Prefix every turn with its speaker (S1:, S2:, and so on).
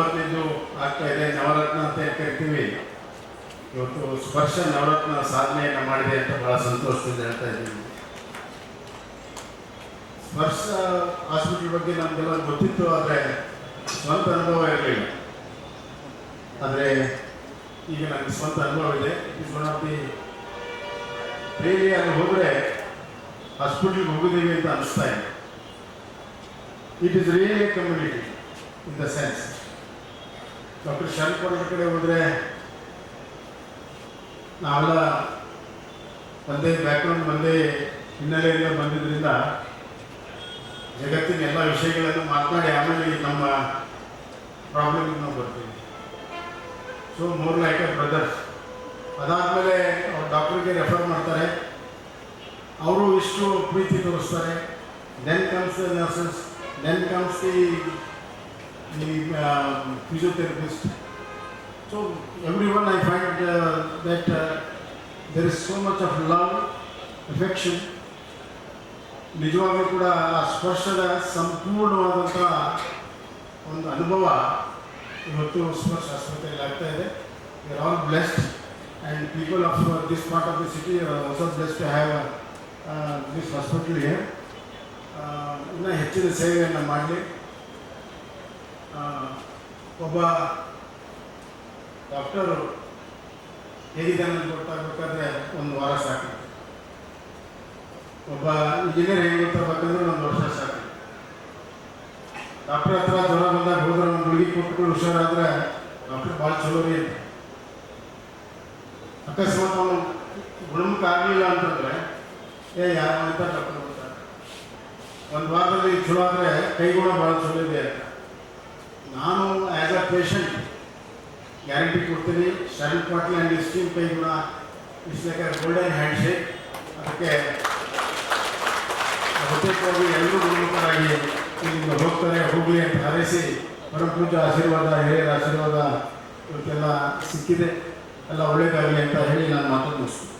S1: ಒಂಬತ್ತನೇದು ಆಗ್ತಾ ಇದೆ. ನವರತ್ನ ಅಂತ ಕರಿತೀವಿ ಇವತ್ತು ಸ್ಪರ್ಶ ನವರತ್ನ ಸಾಧನೆಯನ್ನು ಮಾಡಿದೆ ಅಂತ ಬಹಳ ಸಂತೋಷದಿಂದ ಹೇಳ್ತಾ ಇದ್ದೀನಿ. ಸ್ಪರ್ಶ ಹಾಸ್ಪಿಟಲ್ ಬಗ್ಗೆ ನಮ್ಗೆಲ್ಲ ಗೊತ್ತಿತ್ತು, ಆದರೆ ಸ್ವಂತ ಅನುಭವ ಇರಲಿಲ್ಲ. ಆದರೆ ಈಗ ನನಗೆ ಸ್ವಂತ ಅನುಭವ ಇದೆ. It one of the daily ಅಲ್ಲಿ ಹೋದರೆ ಹಾಸ್ಪಿಟ್ಲಿಗೆ ಹೋಗಿದ್ದೀವಿ ಅಂತ ಅನಿಸ್ತಾ ಇದೆ. It is really community in the sense doctor Shantapura ಕಡೆ ಹೋದರೆ ನಾವೆಲ್ಲ ಒಂದೇ ಬ್ಯಾಕ್ಗ್ರೌಂಡ್ ಒಂದೇ ಹಿನ್ನೆಲೆಯಿಂದ ಬಂದಿದ್ದರಿಂದ ಜಗತ್ತಿನ ಎಲ್ಲ ವಿಷಯಗಳನ್ನು ಮಾತನಾಡಿ ಆಮೇಲೆ ನಮ್ಮ ಪ್ರಾಬ್ಲಮ್ ನಾವು ಬರ್ತೀವಿ. So more like a brothers ಅದಾದಮೇಲೆ ಅವ್ರು ಡಾಕ್ಟ್ರಿಗೆ ರೆಫರ್ ಮಾಡ್ತಾರೆ. ಅವರು ಇಷ್ಟು ಪ್ರೀತಿ ತೋರಿಸ್ತಾರೆ. Then comes nurses then comes the the physiotherapist so everyone I find that there is so much of love, affection. ನಿಜವಾಗ್ಲೂ ಕೂಡ ಆ ಸ್ಪರ್ಶದ ಸಂಪೂರ್ಣವಾದಂಥ ಒಂದು ಅನುಭವ ಇವತ್ತು ಸ್ಪರ್ಶ ಆಸ್ಪತ್ರೆಯಲ್ಲಿ ಆಗ್ತಾ ಇದೆ. We are all blessed and people of this part of the city also blessed to have this hospital here ಇನ್ನೂ ಹೆಚ್ಚಿನ ಸೇವೆಯನ್ನು ಮಾಡಲಿ. ಒಬ್ಬ ಡಾಕ್ಟರು ಹೇಗಿದ್ದಾನೆ ಗೊತ್ತಾಗಬೇಕಾದ್ರೆ ಒಂದು ವಾರ ಸಾಕು. ಒಬ್ಬ ಇಂಜಿನಿಯರ್ ಹೇಗೆ ಗೊತ್ತಾಗಬೇಕಂದ್ರೆ ಒಂದು ವರ್ಷ ಸಾಕು. ಡಾಕ್ಟರ್ ಹತ್ರ ಜ್ವರ ಬಂದಾಗ ಹೋದ್ರೆ ಒಂದು ಗುಳಿಗೆ ಕೊಟ್ಕೊಂಡು ಹುಷಾರಾದ್ರೆ ಡಾಕ್ಟರ್ ಭಾಳ ಚಲೋ ರೀ ಅಕಸ್ಮಾತ್ ಅವನು ಗುಣಮುಖ ಆಗಲಿಲ್ಲ ಅಂತಂದ್ರೆ, ಏ, ಯಾರು ಅಂತ ಡಾಕ್ಟರ್ ಬರ್ತಾರೆ ಒಂದು ವಾರದಲ್ಲಿ ಚಲೋ ಆದರೆ ಕೈಗುಣ ಭಾಳ ಚಲೋ ಇದೆ ಅಂತ. ನಾನು ಪೇಷಂಟ್ ಗ್ಯಾರಂಟಿ ಕೊಡ್ತೀನಿ. Sharan Patil and is team ಕೂಡ it's like a golden handshake ಅದಕ್ಕೆ ಪ್ರತ್ಯೇಕವಾಗಿ ಎಲ್ಲರೂ ಗುಣಮುಖರಾಗಿ ಇಲ್ಲಿಂದ ಹೋಗ್ತಾರೆ. ಹೋಗಲಿ ಅಂತ ಹಾರೈಸಿ ಪರಮ ಪೂಜಾ ಆಶೀರ್ವಾದ, ಹಿರಿಯರ ಆಶೀರ್ವಾದ ಇವತ್ತೆಲ್ಲ ಸಿಕ್ಕಿದೆ. ಎಲ್ಲ ಒಳ್ಳೆಯದಾಗಲಿ ಅಂತ ಹೇಳಿ ನಾನು ಮಾತನ್ನು ಮುಗಿಸ್ತೀನಿ.